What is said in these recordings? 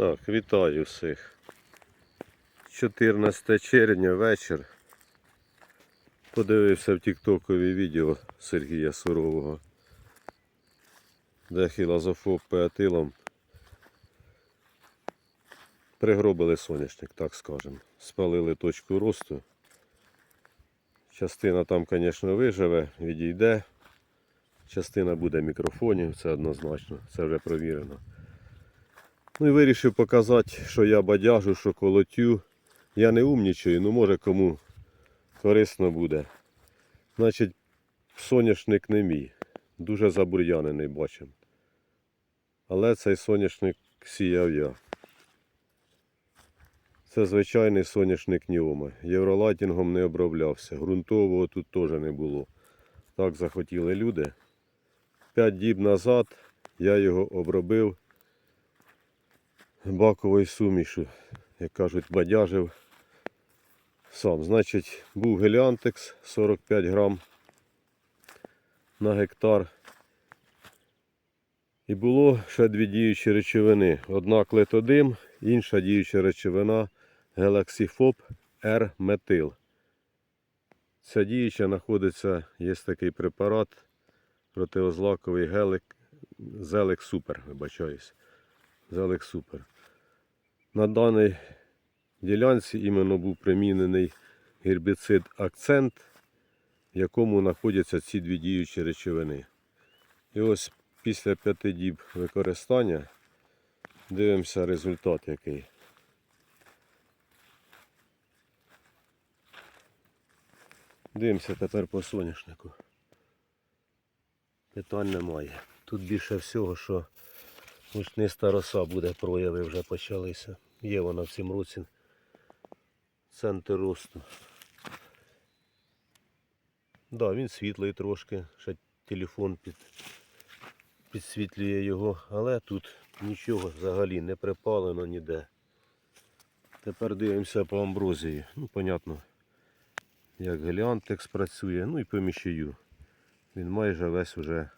Так, вітаю всіх. 14 червня вечір. Подивився в тіктокові відео Сергія Сурового, де хілазофоб пеатилом пригробили соняшник, так скажемо. Спалили точку росту. Частина там, звісно, виживе, відійде. Частина буде мікрофонів, це однозначно, це вже провірено. Ну і вирішив показати, що я бадяжу, що колотю. Я не умнічаю, ну може кому корисно буде. Значить, соняшник не мій. Дуже забур'янений бачимо. Але цей соняшник сіяв я. Це звичайний соняшник Ніома. Євролатінгом не оброблявся. Грунтового тут теж не було. Так захотіли люди. П'ять діб назад я його обробив баковою сумішу, як кажуть, бадяжив сам. Значить, був геліантекс 45 грам на гектар. І було ще дві діючі речовини. Одна клетодим, інша діюча речовина гелаксіфоб r метил Ця діюча знаходиться, є такий препарат протиозлаковий гелик, зелек супер, вибачаюсь. Зелек супер. На даній ділянці іменно був примінений гербіцид акцент, в якому знаходяться ці дві діючі речовини. І ось після п'яти діб використання дивимося результат який. Дивимося тепер по соняшнику. Питань немає. Тут більше всього, що мучниста роса буде, прояви вже почалися. Є вона в цьому році. Центр росту. Да, він світлий трошки, ще телефон під, підсвітлює його, але тут нічого взагалі не припалено ніде. Тепер дивимося по амброзії. Ну, понятно, як геліантекс працює, ну і по міщею. Він майже весь уже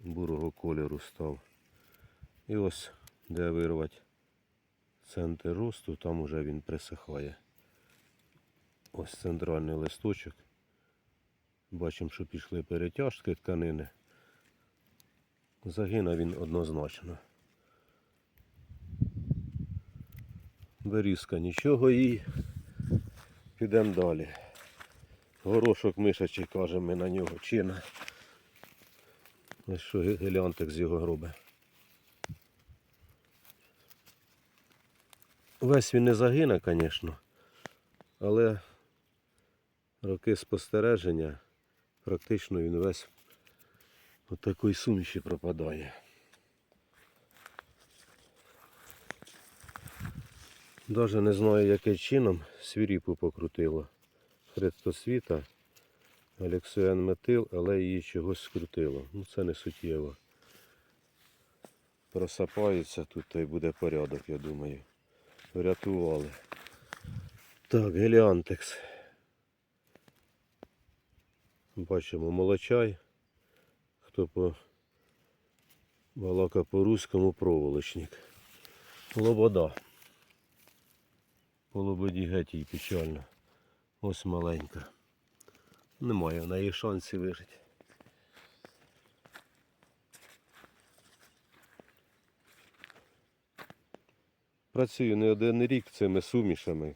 бурого кольору став. І ось де вирвати центр росту, там уже він присихає. Ось центральний листочок. Бачимо, що пішли перетяжки тканини. Загине він однозначно. Берізка нічого і підемо далі. Горошок мишачий, кажемо ми на нього, чина. Ось що геліантик з його гроби. Весь він не загине, звісно, але роки спостереження практично він весь от такої суміші пропадає. Даже не знаю, яким чином свіріпу покрутило. Хрестосвіта, Алексіан метил, але її чогось скрутило. Ну це не суттєво. Просапається тут та й буде порядок, я думаю. Врятували. Так, геліантекс. Бачимо молочай. Хто по балака по-руському проволочник. Лобода. По лободі геть печально. Ось маленька. Немає в неї шансів вижити. Працюю не один рік цими сумішами.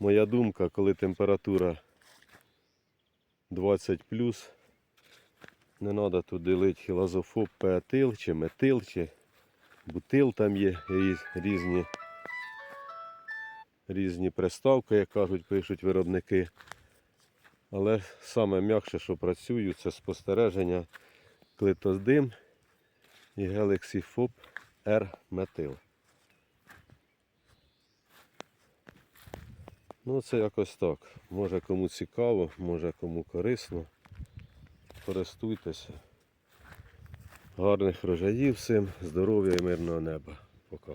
Моя думка, коли температура 20 не треба туди лити хілазофоб, пеатил, чи метил, чи бутил там є різні, різні приставки, як кажуть, пишуть виробники. Але саме м'якше, що працюю, це спостереження клитоздим і гелексіфоб R метил. Ну це якось так. Може кому цікаво, може кому корисно. Користуйтеся. Гарних врожаїв всім, здоров'я і мирного неба. Пока.